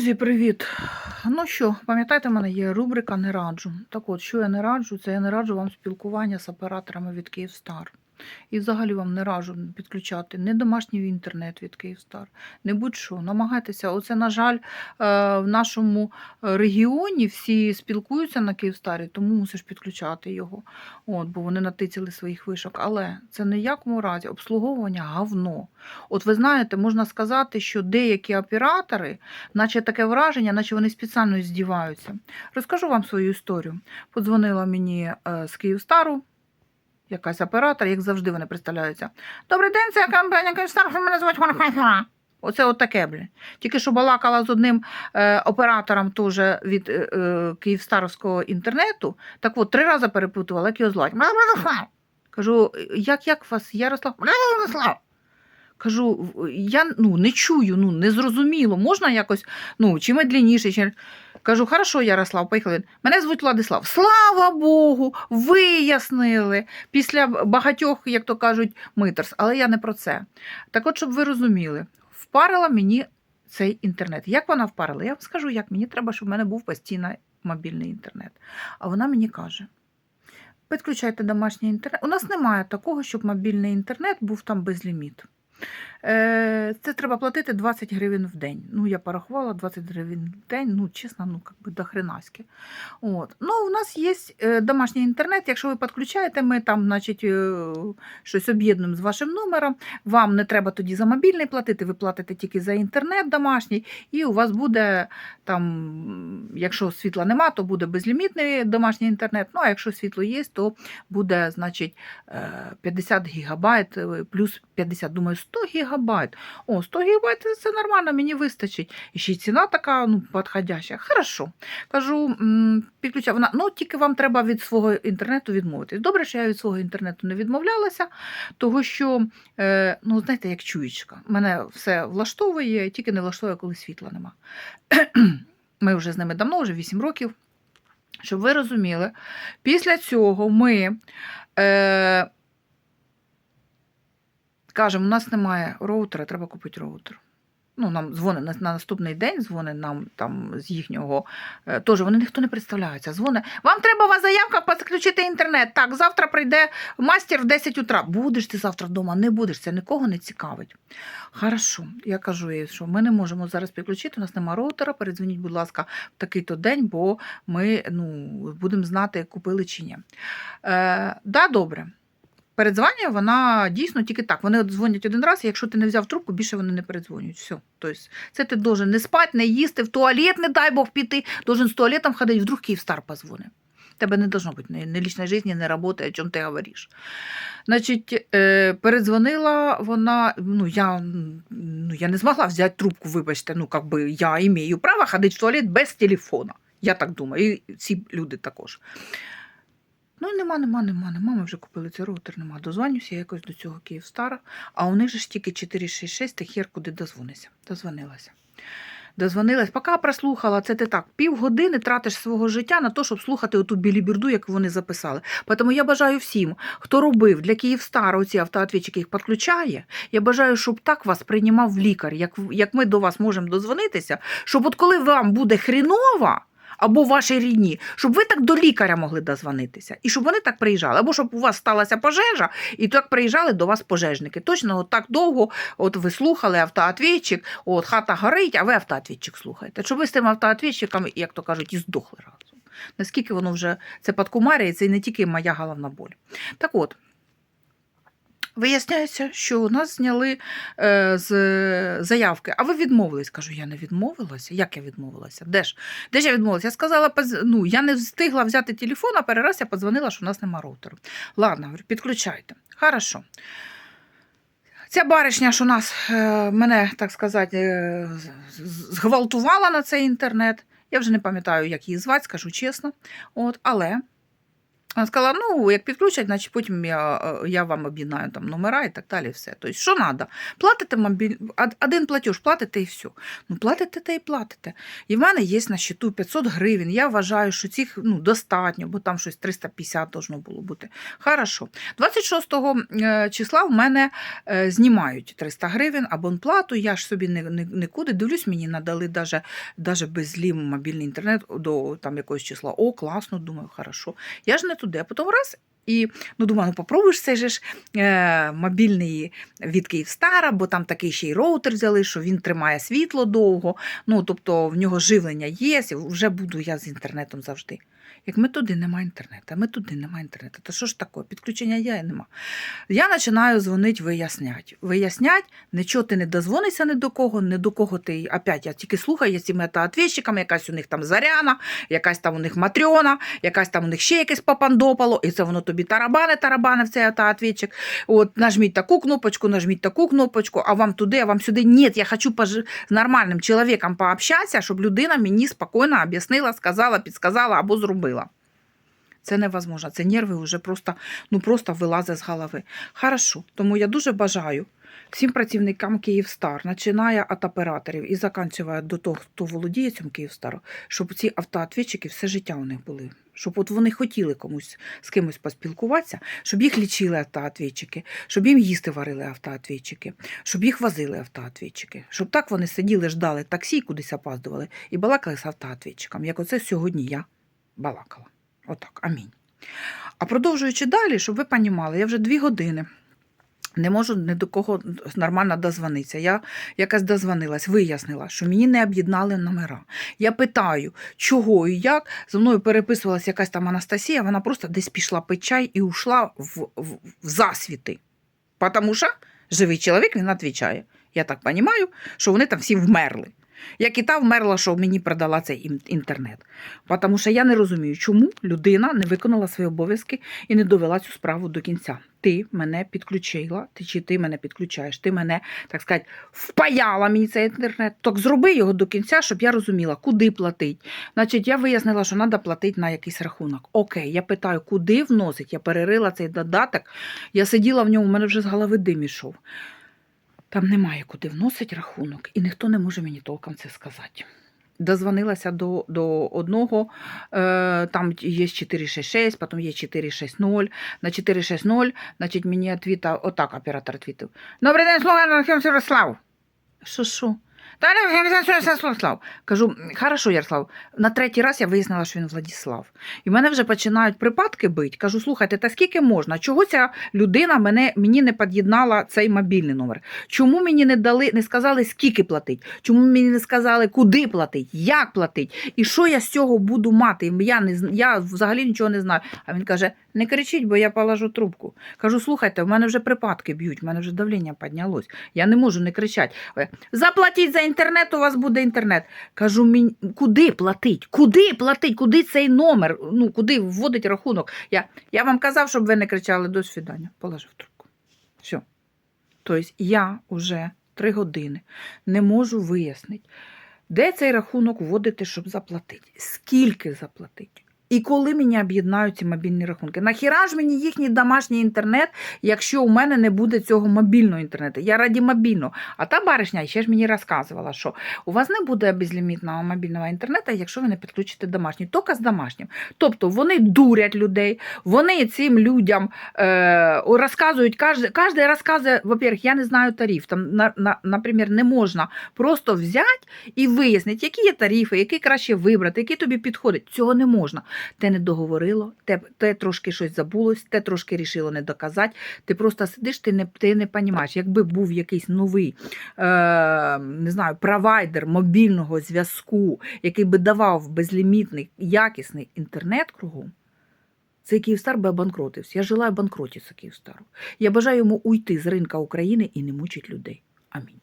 Друзі, привіт! Ну що, пам'ятаєте, в мене є рубрика Не раджу. Так от, що я не раджу, це я не раджу вам спілкування з операторами від Київстар. І взагалі вам не раджу підключати не домашній інтернет від Київстар, не будь-що. Намагайтеся. Оце, на жаль, е, в нашому регіоні всі спілкуються на Київстарі, тому мусиш підключати його. От, бо вони натицяли своїх вишок. Але це не в якому разі обслуговування говно. От ви знаєте, можна сказати, що деякі оператори, наче таке враження, наче вони спеціально здіваються. Розкажу вам свою історію. Подзвонила мені е, з Київстару. Якась оператор, як завжди вони представляються. Добрий день, це компанія Київстар, мене звуть Вона Оце от таке, блін. Тільки що балакала з одним е, оператором теж від е, е, Київстаровського інтернету. Так от, три рази перепутувала, як його звати. Кажу, як, як вас, Ярослав? Владислав. Кажу, я ну, не чую, ну, не зрозуміло. Можна якось, ну, чи медленніше, чи... Кажу, хорошо, Ярослав, поїхали. Мене звуть Владислав. Слава Богу, вияснили після багатьох, як то кажуть, митерс. Але я не про це. Так от, щоб ви розуміли, впарила мені цей інтернет. Як вона впарила? Я вам скажу, як мені треба, щоб в мене був постійно мобільний інтернет. А вона мені каже: підключайте домашній інтернет. У нас немає такого, щоб мобільний інтернет був там безліміт. Е, Це треба платити 20 гривень в день. Ну, я порахувала 20 гривень в день, ну, чесно, ну, как би до хренаськи. От. Ну, у нас є е, домашній інтернет. Якщо ви підключаєте, ми там, значить, е, щось об'єднуємо з вашим номером. Вам не треба тоді за мобільний платити, ви платите тільки за інтернет домашній, і у вас буде там, якщо світла нема, то буде безлімітний домашній інтернет. Ну, а якщо світло є, то буде, значить, е, 50 гігабайт плюс 50, думаю, 100 гігабайт. О, 100 гігабайт це нормально, мені вистачить. І ще й ціна така, ну, підходяща. Хорошо. Кажу, підключаю. Вона, ну, тільки вам треба від свого інтернету відмовитись. Добре, що я від свого інтернету не відмовлялася, того що, е, ну, знаєте, як чуєчка. Мене все влаштовує, тільки не влаштовує, коли світла нема. Ми вже з ними давно, вже 8 років. Щоб ви розуміли, після цього ми е, кажемо, у нас немає роутера, треба купити роутер. Ну, нам дзвонить на, на наступний день, дзвонить нам там з їхнього. Е, теж вони ніхто не представляються. Дзвонить. Вам треба у вас заявка підключити інтернет. Так, завтра прийде мастер в 10 утра. Будеш ти завтра вдома, не будеш, це нікого не цікавить. Хорошо, я кажу їй, що ми не можемо зараз підключити, у нас немає роутера. Передзвоніть, будь ласка, в такий-то день, бо ми ну, будемо знати, купили чи ні. Е, да, добре. Передзвонює вона дійсно тільки так. Вони дзвонять один раз, і якщо ти не взяв трубку, більше вони не передзвонюють. Все. Тобто, це ти должен не спати, не їсти, в туалет, не дай Бог піти, должен з туалетом ходити, вдруг Київстар позвонить. Тебе не должно бути ні, ні лічної житті, ні роботи, о чому ти говориш. Значить, е, передзвонила вона, ну я, ну, я не змогла взяти трубку, вибачте, ну, как би я имею право ходити в туалет без телефона. Я так думаю, і ці люди також. Ну, нема, нема, нема, нема. Ми вже купили цей роутер, нема. Дозвонюся я якось до цього Київстара, а у них же ж тільки 466, ти хер куди дозвонися. Дозвонилася. Дозвонилась, поки прослухала, це ти так, півгодини тратиш свого життя на те, щоб слухати оту білібірду, яку вони записали. Тому я бажаю всім, хто робив для Київстара оці автоответчики, їх підключає, я бажаю, щоб так вас приймав лікар, як, як ми до вас можемо дозвонитися, щоб от коли вам буде хрінова, або ваші рідні, щоб ви так до лікаря могли дозвонитися, і щоб вони так приїжджали, або щоб у вас сталася пожежа, і так приїжджали до вас пожежники. Точно от так довго от ви слухали автоответчик, от хата горить, а ви автоответчик слухаєте. Щоб ви з тим автоответчиком, як то кажуть, і здохли разом. Наскільки воно вже це подкумарює, це і не тільки моя головна боль. Так от. Виясняється, що у нас зняли е, з заявки, а ви відмовились. Кажу, я не відмовилася. Як я відмовилася? Де ж? Де ж я відмовилася? Я сказала, ну, я не встигла взяти телефон, а перший раз я подзвонила, що у нас нема роутеру. Ладно, говорю, підключайте. Хорошо. Ця баришня ж нас е, мене, так сказати, е, зґвалтувала на цей інтернет. Я вже не пам'ятаю, як її звати, скажу чесно. От, але Вона сказала: ну, як підключать, значить потім я, е, я вам об'єднаю там номера і так далі. Все. Тобто, що треба? Платите мобіль... один платеж, платите і все. Ну, платите та і платите. І в мене є на щиту 500 гривень. Я вважаю, що цих ну, достатньо, бо там щось 350 должно було бути. Хорошо. 26 е, числа в мене е, знімають 300 гривень абонплату. Я ж собі нікуди дивлюсь, мені надали даже, даже без злім мобільний інтернет до там якогось числа. О, класно, думаю, хорошо. Я ж не туди, а потім раз. І ну, думаю, ну попробуєш цей же ж е, мобільний від Київстара, бо там такий ще й роутер взяли, що він тримає світло довго. Ну, тобто в нього живлення є, вже буду я з інтернетом завжди. Як ми туди немає інтернету, ми туди немає інтернету. То що ж таке? Підключення є і нема. Я починаю дзвонити, вияснять. Вияснять, нічого ти не дозвонишся ні до кого, ні до кого ти. Опять я тільки слухаю я цими ответчиками, якась у них там заряна, якась там у них матрьона, якась там у них ще якесь попандопало, і це воно тобі тарабане, тарабане цей ответчик. От нажміть таку кнопочку, нажміть таку кнопочку, а вам туди, а вам сюди. Ні, я хочу пож... з нормальним чоловіком пообщатися, щоб людина мені спокійно об'яснила, сказала, підсказала або зробила. Це невозможно. Це нерви вже просто, ну, просто вилазять з голови. Хорошо. Тому я дуже бажаю всім працівникам Київстар, починає від операторів і закінчує до того, хто володіє цим Київстаром, щоб ці автоответчики все життя у них були. Щоб от вони хотіли комусь з кимось поспілкуватися, щоб їх лічили автоответчики, щоб їм їсти варили автоответчики, щоб їх возили автоответчики, щоб так вони сиділи, ждали таксі, кудись опаздували і балакали з автоответчиком, як оце сьогодні я балакала. Отак, амінь. А продовжуючи далі, щоб ви понімали, я вже дві години не можу ні до кого нормально дозвонитися. Я якось дозвонилась, вияснила, що мені не об'єднали номера. Я питаю, чого і як. Зі мною переписувалася якась там Анастасія, вона просто десь пішла пити чай і ушла в, в, в засвіти. Тому що живий чоловік він відповідає. Я так розумію, що вони там всі вмерли. Як і та вмерла, що мені продала цей інтернет. Тому що я не розумію, чому людина не виконала свої обов'язки і не довела цю справу до кінця. Ти мене підключила, ти чи ти мене підключаєш, ти мене, так сказати, впаяла мені цей інтернет. Так зроби його до кінця, щоб я розуміла, куди платить. Значить, я вияснила, що треба платити на якийсь рахунок. Окей, я питаю, куди вносить? Я перерила цей додаток. Я сиділа в ньому, у мене вже з голови дим ішов. Там немає куди вносить рахунок, і ніхто не може мені толком це сказати. Дозвонилася до, до одного, е, там є 466, потім є 460. На 460, значить, мені відвітав, отак оператор відповів. Добрий день, слуга Артем Ярослав. Що, що? Та не Ярослав. Кажу, хорошо, Ярослав. На третій раз я вияснила, що він Владіслав. І мене вже починають припадки бити. Кажу, слухайте, та скільки можна? Чого ця людина мене, мені не під'єднала цей мобільний номер? Чому мені не дали, не сказали, скільки платить? Чому мені не сказали, куди платить, як платить? І що я з цього буду мати? Я, не, я взагалі нічого не знаю. А він каже: не кричіть, бо я положу трубку. Кажу, слухайте, в мене вже припадки б'ють, в мене вже давлення піднялось. Я не можу не кричати. Е, Заплатіть за інтернет, у вас буде інтернет. Кажу, «Мін- куди платить? Куди платить? Куди цей номер? Ну, куди вводить рахунок? Я, я вам казав, щоб ви не кричали до свідання. Положив трубку. Все. Тобто я вже три години не можу вияснити, де цей рахунок вводити, щоб заплатити, скільки заплатити. І коли мені об'єднають ці мобільні рахунки. Нахіра ж мені їхній домашній інтернет, якщо у мене не буде цього мобільного інтернету? Я раді мобільного. А та баришня ще ж мені розказувала, що у вас не буде безлімітного мобільного інтернету, якщо ви не підключите домашній, тільки з домашнім. Тобто вони дурять людей, вони цим людям е, розказують, кожен, кожен розказує, во-первых, я не знаю тариф. Там, на, на, наприклад, не можна просто взяти і вияснити, які є тарифи, який краще вибрати, який тобі підходить. Цього не можна. Те не договорило, те, те трошки щось забулось, те трошки рішило не доказати. Ти просто сидиш, ти не, ти не розумієш, якби був якийсь новий е, не знаю, провайдер мобільного зв'язку, який би давав безлімітний якісний інтернет кругом. Цей Київстар би обанкротився. Я желаю банкротитися Київстару. Я бажаю йому уйти з ринка України і не мучить людей. Амінь.